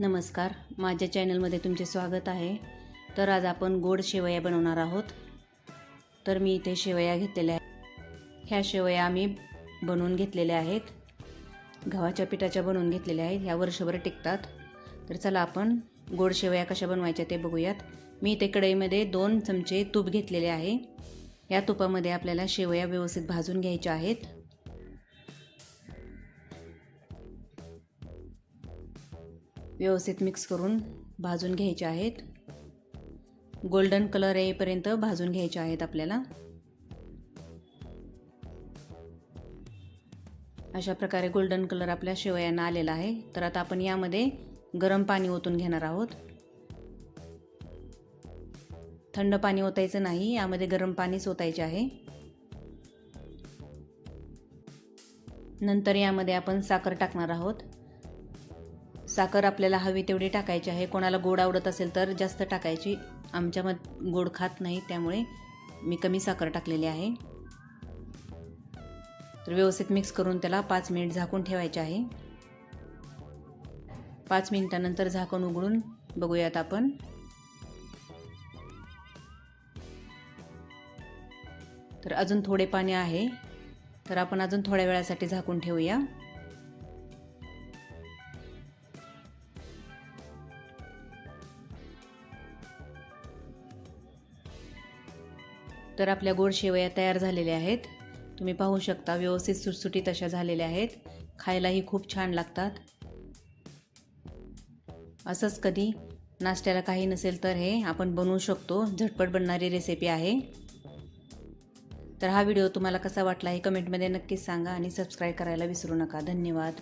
नमस्कार. माझ्या चॅनलमध्ये तुमचे स्वागत आहे. तर आज आपण गोड शेवया बनवणार आहोत. तर मी इथे शेवया घेतलेल्या ह्या शेवया आम्ही बनवून घेतलेल्या आहेत. गव्हाच्या पिठाच्या बनवून घेतलेल्या आहेत. ह्या वर्षभर टिकतात. तर चला आपण गोड शेवया कशा बनवायच्या ते बघूयात. मी इथे कढईमध्ये दोन चमचे तूप घेतलेले आहे. या तुपामध्ये आपल्याला शेवया व्यवस्थित भाजून घ्यायच्या आहेत. व्यवस्थित मिक्स करून भाजून घ्यायचे आहेत. गोल्डन कलर येईपर्यंत भाजून घ्यायचे आहेत आपल्याला. अशा प्रकारे गोल्डन कलर आपल्या शेवयांना आलेला आहे. तर आता आपण यामध्ये गरम पाणी ओतून घेणार आहोत. थंड पाणी ओतायचं नाही यामध्ये गरम पाणीच ओतायचे आहे. नंतर यामध्ये आपण साखर टाकणार आहोत. साखर आपल्याला हवी तेवढी टाकायची आहे. कोणाला गोड आवडत असेल तर जास्त टाकायची. आमच्यामध गोड खात नाही त्यामुळे मी कमी साखर टाकलेली आहे. तर व्यवस्थित मिक्स करून त्याला पाच मिनिट झाकून ठेवायचे आहे. पाच मिनिटानंतर झाकण उघडून बघूयात आपण. तर अजून थोडे पाणी आहे. तर आपण अजून थोड्या वेळासाठी झाकून ठेवूया. तर आपल्या गोड शेवया तयार झालेल्या आहेत. तुम्ही पाहू शकता व्यवस्थित सुटसुटीत अशा झालेल्या आहेत. खायलाही खूप छान लागतात. असंच कधी नाश्त्याला काही नसेल तर हे आपण बनवू शकतो. झटपट बनणारी रेसिपी आहे. तर हा व्हिडिओ तुम्हाला कसा वाटला हे कमेंटमध्ये नक्कीच सांगा आणि सबस्क्राईब करायला विसरू नका. धन्यवाद.